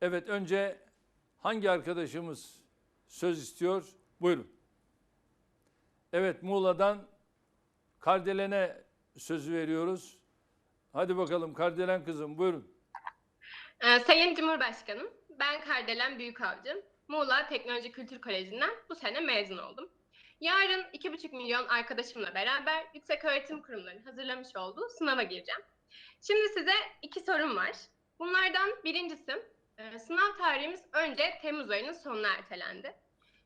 Evet önce hangi arkadaşımız söz istiyor? Buyurun. Evet Muğla'dan Kardelen'e sözü veriyoruz. Hadi bakalım Kardelen kızım buyurun. Ee, Sayın Cumhurbaşkanım, ben Kardelen Büyükavcı. Muğla Teknoloji Kültür Koleji'nden bu sene mezun oldum. Yarın 2,5 milyon arkadaşımla beraber yüksek öğretim kurumlarının hazırlamış olduğu sınava gireceğim. Şimdi size iki sorum var. Bunlardan birincisi, e, sınav tarihimiz önce Temmuz ayının sonuna ertelendi.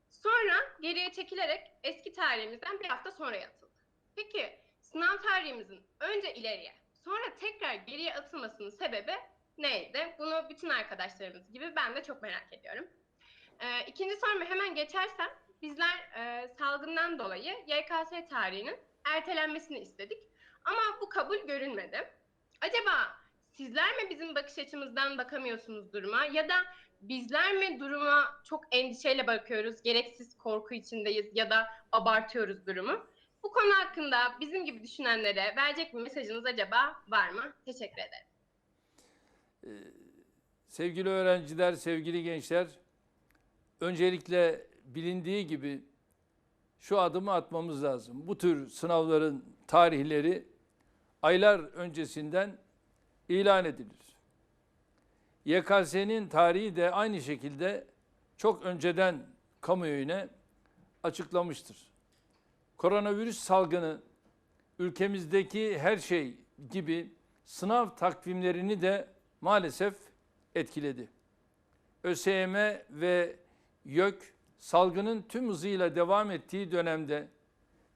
Sonra geriye çekilerek eski tarihimizden bir hafta sonraya atıldı. Peki sınav tarihimizin önce ileriye, sonra tekrar geriye atılmasının sebebi neydi? Bunu bütün arkadaşlarımız gibi ben de çok merak ediyorum. Ee, ikinci soruma hemen geçersem, bizler e, salgından dolayı YKS tarihinin ertelenmesini istedik. Ama bu kabul görünmedi. Acaba sizler mi bizim bakış açımızdan bakamıyorsunuz duruma ya da bizler mi duruma çok endişeyle bakıyoruz, gereksiz korku içindeyiz ya da abartıyoruz durumu? Bu konu hakkında bizim gibi düşünenlere verecek bir mesajınız acaba var mı? Teşekkür ederim. Sevgili öğrenciler, sevgili gençler, öncelikle bilindiği gibi şu adımı atmamız lazım. Bu tür sınavların tarihleri aylar öncesinden ilan edilir. YKS'nin tarihi de aynı şekilde çok önceden kamuoyuna açıklamıştır. Koronavirüs salgını ülkemizdeki her şey gibi sınav takvimlerini de maalesef etkiledi. ÖSYM ve YÖK salgının tüm hızıyla devam ettiği dönemde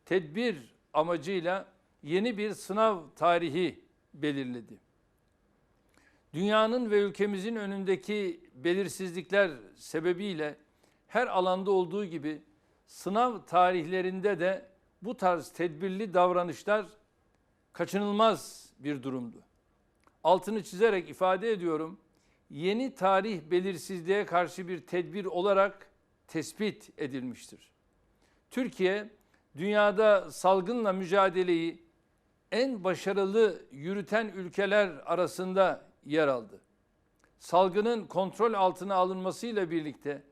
tedbir amacıyla yeni bir sınav tarihi belirledi. Dünyanın ve ülkemizin önündeki belirsizlikler sebebiyle her alanda olduğu gibi sınav tarihlerinde de bu tarz tedbirli davranışlar kaçınılmaz bir durumdu. Altını çizerek ifade ediyorum. Yeni tarih belirsizliğe karşı bir tedbir olarak tespit edilmiştir. Türkiye dünyada salgınla mücadeleyi en başarılı yürüten ülkeler arasında yer aldı. Salgının kontrol altına alınmasıyla birlikte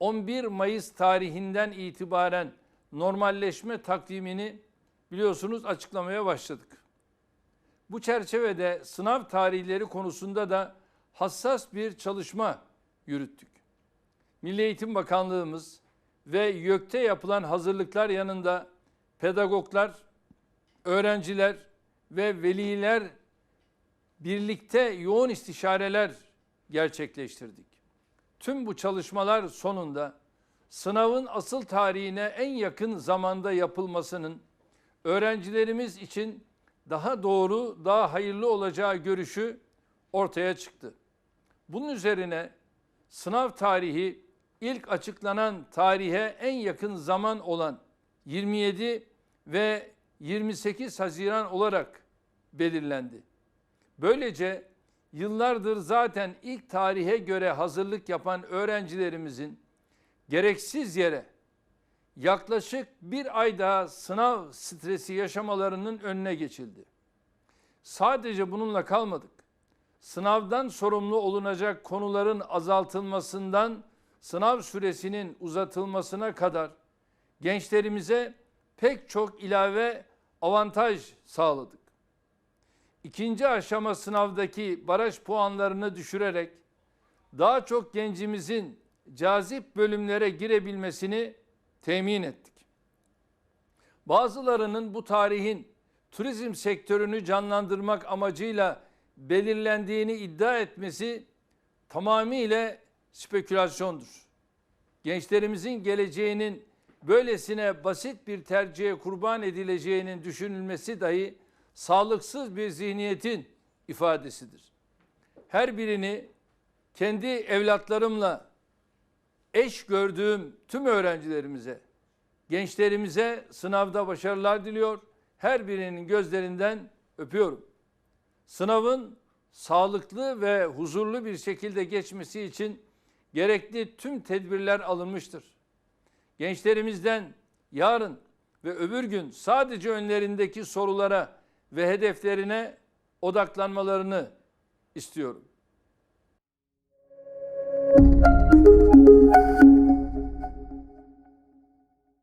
11 Mayıs tarihinden itibaren normalleşme takvimini biliyorsunuz açıklamaya başladık. Bu çerçevede sınav tarihleri konusunda da hassas bir çalışma yürüttük. Milli Eğitim Bakanlığımız ve YÖK'te yapılan hazırlıklar yanında pedagoglar, öğrenciler ve veliler birlikte yoğun istişareler gerçekleştirdik. Tüm bu çalışmalar sonunda sınavın asıl tarihine en yakın zamanda yapılmasının öğrencilerimiz için daha doğru, daha hayırlı olacağı görüşü ortaya çıktı. Bunun üzerine sınav tarihi ilk açıklanan tarihe en yakın zaman olan 27 ve 28 Haziran olarak belirlendi. Böylece yıllardır zaten ilk tarihe göre hazırlık yapan öğrencilerimizin gereksiz yere yaklaşık bir ay daha sınav stresi yaşamalarının önüne geçildi. Sadece bununla kalmadık. Sınavdan sorumlu olunacak konuların azaltılmasından sınav süresinin uzatılmasına kadar gençlerimize pek çok ilave avantaj sağladık. İkinci aşama sınavdaki baraj puanlarını düşürerek daha çok gencimizin cazip bölümlere girebilmesini temin ettik. Bazılarının bu tarihin turizm sektörünü canlandırmak amacıyla belirlendiğini iddia etmesi tamamıyla spekülasyondur. Gençlerimizin geleceğinin böylesine basit bir tercihe kurban edileceğinin düşünülmesi dahi sağlıksız bir zihniyetin ifadesidir. Her birini kendi evlatlarımla eş gördüğüm tüm öğrencilerimize, gençlerimize sınavda başarılar diliyor. Her birinin gözlerinden öpüyorum. Sınavın sağlıklı ve huzurlu bir şekilde geçmesi için gerekli tüm tedbirler alınmıştır. Gençlerimizden yarın ve öbür gün sadece önlerindeki sorulara ve hedeflerine odaklanmalarını istiyorum.